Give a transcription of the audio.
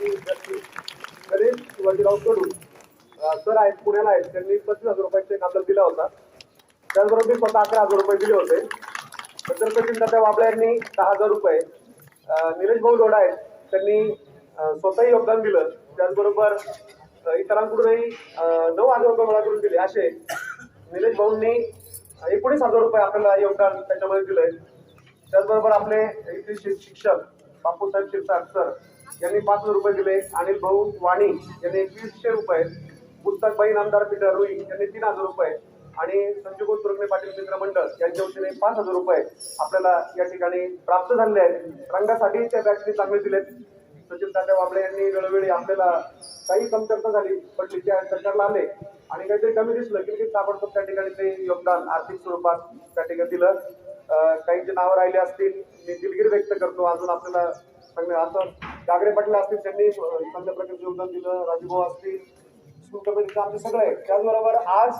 मी विद्यार्थी गणेश शिवाजीराव कडू सर आहेत पुण्याला आहेत. त्यांनी पस्तीस हजार रुपयाचे एक आपल्याला दिला होता. त्याचबरोबर मी स्वतः अकरा हजार रुपये दिले होते. नंतर सचिन दादा वाबळे यांनी दहा हजार रुपये. अ, निलेश भाऊ लोढा आहेत त्यांनी अ, स्वतःही योगदान दिलं. त्याचबरोबर इतरांकडूनही नऊ हजार रुपये मला करून दिले. असे निलेश भाऊंनी एकोणीस हजार रुपये आपल्याला योगदान त्याच्यामध्ये दिलंय. त्याचबरोबर आपले इथले शिक्षक बापूसाहेब शिरसाट सर यांनी पाच हजार रुपये दिले. अनिल भाऊ वाणी यांनी एकवीसशे रुपये. पुस्तकबाई नामदार पीटर रुई यांनी तीन हजार रुपये. आणि संजू तुरगणे पाटील मित्र मंडळ यांच्या वतीने पाच हजार रुपये आपल्याला या ठिकाणी प्राप्त झालेले आहेत. रंगासाठी त्या बॅचने चांगले दिलेत. सचिन तात्या वाबळे यांनी वेळोवेळी आपल्याला काही कमतरता झाली पण तिच्या सरकारला आले. आणि काहीतरी कमी दिसलं की ताबडतोब त्या ठिकाणी ते योगदान आर्थिक स्वरूपात त्या ठिकाणी दिलं. काही काहींची नावं राहिली असतील मी दिलगिरी व्यक्त करतो. अजून आपल्याला सांगणे असं डागरे पाटील असतील त्यांनी चांगल्या प्रकारचं योगदान दिलं राजूभाऊ असतील स्कूल कमिटीचं आमचे सगळे त्याचबरोबर आज